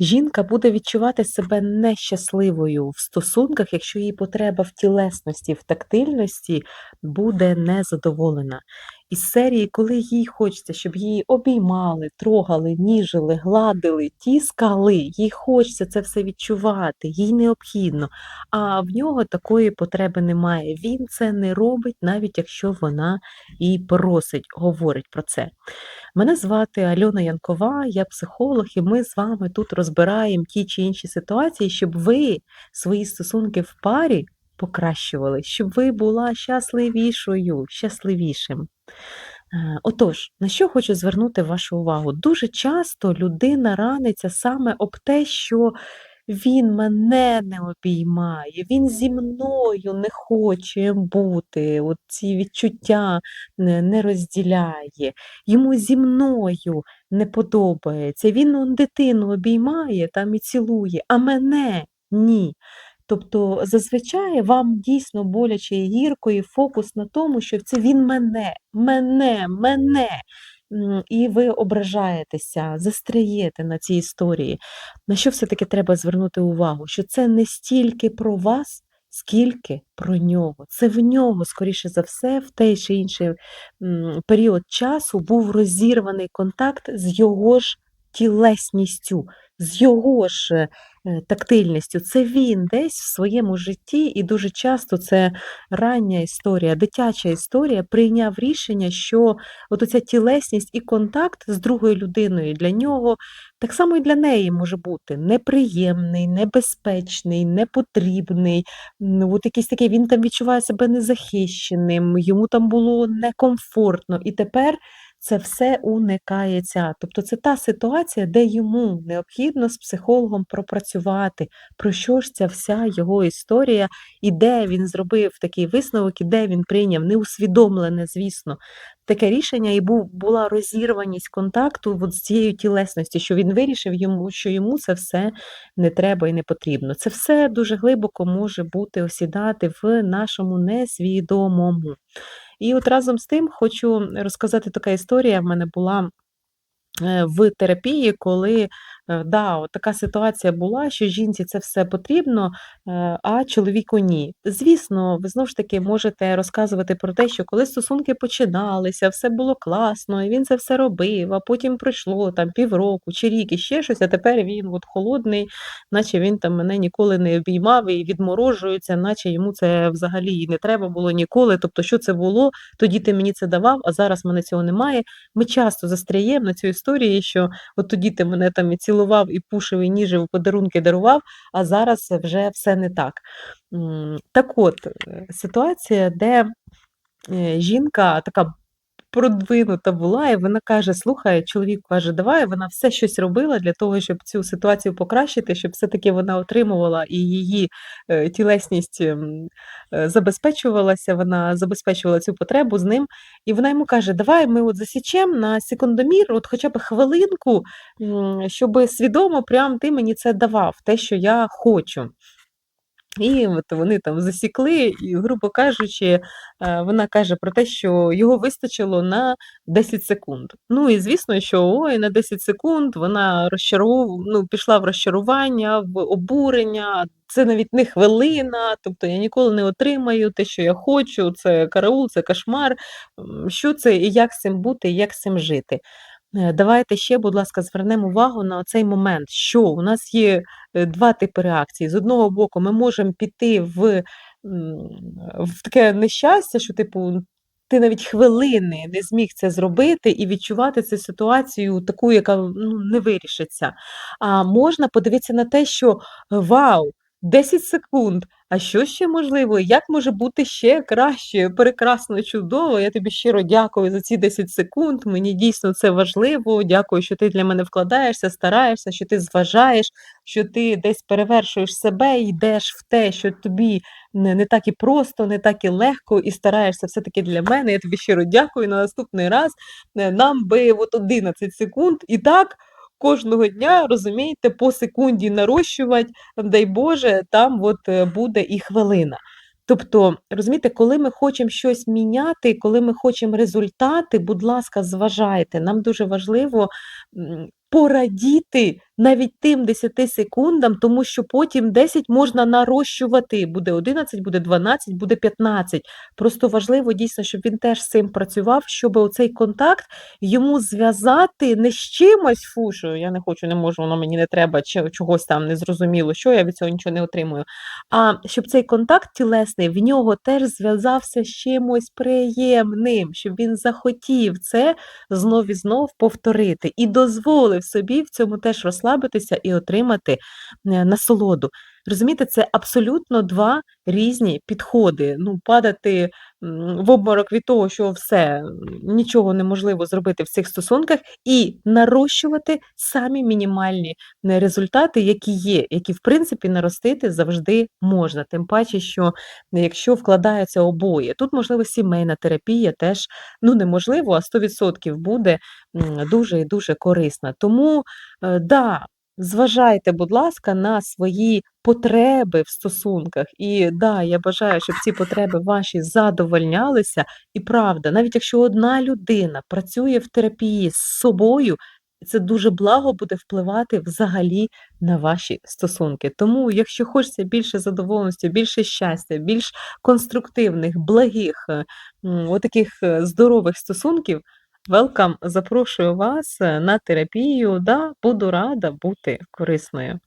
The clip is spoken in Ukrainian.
Жінка буде відчувати себе нещасливою в стосунках, якщо її потреба в тілесності, в тактильності буде незадоволена. Із серії, коли їй хочеться, щоб її обіймали, трогали, ніжили, гладили, тіскали, їй хочеться це все відчувати, їй необхідно. А в нього такої потреби немає. Він це не робить, навіть якщо вона і просить, говорить про це. Мене звати Альона Янкова, я психолог, і ми з вами тут розбираємо ті чи інші ситуації, щоб ви свої стосунки в парі покращували, щоб ви була щасливішою, щасливішим. Е, Отож, на що хочу звернути вашу увагу? Дуже часто людина раниться саме об те, що він мене не обіймає, він зі мною не хоче бути, от ці відчуття не, розділяє, йому зі мною не подобається. Він он дитину обіймає там і цілує, а мене ні. Тобто зазвичай вам дійсно боляче і гірко, і фокус на тому, що це він мене, мене, мене. І ви ображаєтеся, застряєте на цій історії. На що все-таки треба звернути увагу? Що це не стільки про вас, скільки про нього. Це в нього, скоріше за все, в той чи інший період часу був розірваний контакт з його ж тілесністю, з його ж е, тактильністю. Це він десь в своєму житті, і дуже часто це рання історія, дитяча історія, прийняв рішення, що от оця тілесність і контакт з другою людиною для нього так само і для неї може бути неприємний, небезпечний, непотрібний. м, От якийсь такий, він там відчуває себе незахищеним, йому там було некомфортно. І тепер це все уникається. Тобто це та ситуація, де йому необхідно з психологом пропрацювати, про що ж ця вся його історія, і де він зробив такий висновок, і де він прийняв неусвідомлене, звісно, таке рішення, і був, була розірваність контакту от з цією тілесності, що він вирішив йому, що йому це все не треба і не потрібно. Це все дуже глибоко може бути осідати в нашому несвідомому. І от разом з тим хочу розказати така історія в мене була е, в терапії, коли да, от така ситуація була, що жінці це все потрібно, е, а чоловіку ні. Звісно, ви знову ж таки можете розказувати про те, що коли стосунки починалися, все було класно, і він це все робив, а потім пройшло там півроку чи рік і ще щось, а тепер він от холодний, наче він там мене ніколи не обіймав і відморожується, наче йому це взагалі і не треба було ніколи. Тобто, що це було, тоді ти мені це давав, а зараз мене цього немає. Ми часто застряємо на цю історію, що от тоді ти мене там і цілував, і пушив, і ніжив, подарунки дарував, а зараз вже все не так. Так от, е, ситуація, де е, жінка така продвинута була, і вона каже: "Слухай", чоловік каже: "Давай". Вона все щось робила для того, щоб цю ситуацію покращити, щоб все-таки вона отримувала і її, е, тілесність, ем, е, забезпечувалася, вона забезпечувала цю потребу з ним. І вона йому каже: "Давай ми от засічемо на секундомір, от хоча б хвилинку, м, щоби свідомо прям ти мені це давав, те, що я хочу". І от вони там засікли, і, грубо кажучи, е, вона каже про те, що його вистачило на 10 секунд. Ну і звісно, що ой, на 10 секунд вона розчаров... ну, пішла в розчарування, в обурення. Це навіть не хвилина, тобто я ніколи не отримаю те, що я хочу. Це караул, це кошмар. Що це і як з цим бути, і як з цим жити? Е, Давайте ще, будь ласка, звернемо увагу на цей момент, що у нас є е, два типи реакції. З одного боку, ми можемо піти в, в таке нещастя, що, типу, ти навіть хвилини не зміг це зробити і відчувати цю ситуацію таку, яка ну, не вирішиться. А можна подивитися на те, що вау, 10 секунд. А що ще можливо? Як може бути ще краще, прекрасно, чудово? Я тобі щиро дякую за ці 10 секунд. Мені дійсно це важливо. Дякую, що ти для мене вкладаєшся, стараєшся, що ти зважаєш, що ти десь перевершуєш себе і йдеш в те, що тобі не, не так і просто, не так і легко, і стараєшся все-таки для мене. Я тобі щиро дякую. На наступний раз е, нам би от 11 секунд. І так. Кожного дня, розумієте, по секунді нарощувати, дай Боже, там от е, буде і хвилина. Тобто, розумієте, коли ми хочемо щось міняти, коли ми хочемо результати, будь ласка, зважайте. Нам дуже важливо порадіти навіть тим 10 секундам, тому що потім 10 можна нарощувати. Буде 11, буде 12, буде 15. Просто важливо дійсно, щоб він теж з цим працював, щоб оцей контакт йому зв'язати не з чимось, що я не хочу, не можу, воно мені не треба, чи чогось там незрозуміло, що я від цього нічого не отримую. А щоб цей контакт тілесний в нього теж зв'язався з чимось приємним, щоб він захотів це знов і знов повторити і дозволив собі в цьому теж розслабитися і отримати е, насолоду. Розумієте, це абсолютно два різні підходи. Ну, падати в обморок від того, що все, нічого неможливо зробити в цих стосунках, і нарощувати самі мінімальні результати, які є, які, в принципі, наростити завжди можна. Тим паче, що якщо вкладаються обоє. Тут, можливо, сімейна терапія теж ну, неможливо, а 100% буде дуже і дуже корисна. Тому, е, да, зважайте, будь ласка, на свої потреби в стосунках. І да, я бажаю, щоб ці потреби ваші задовольнялися. І правда, навіть якщо одна людина працює в терапії з собою, це дуже благо буде впливати взагалі на ваші стосунки. Тому, якщо хочеться більше задоволеності, більше щастя, більш конструктивних, благих, е, отаких е, здорових стосунків, welcome, запрошую вас е, на терапію. Да, буду рада бути корисною.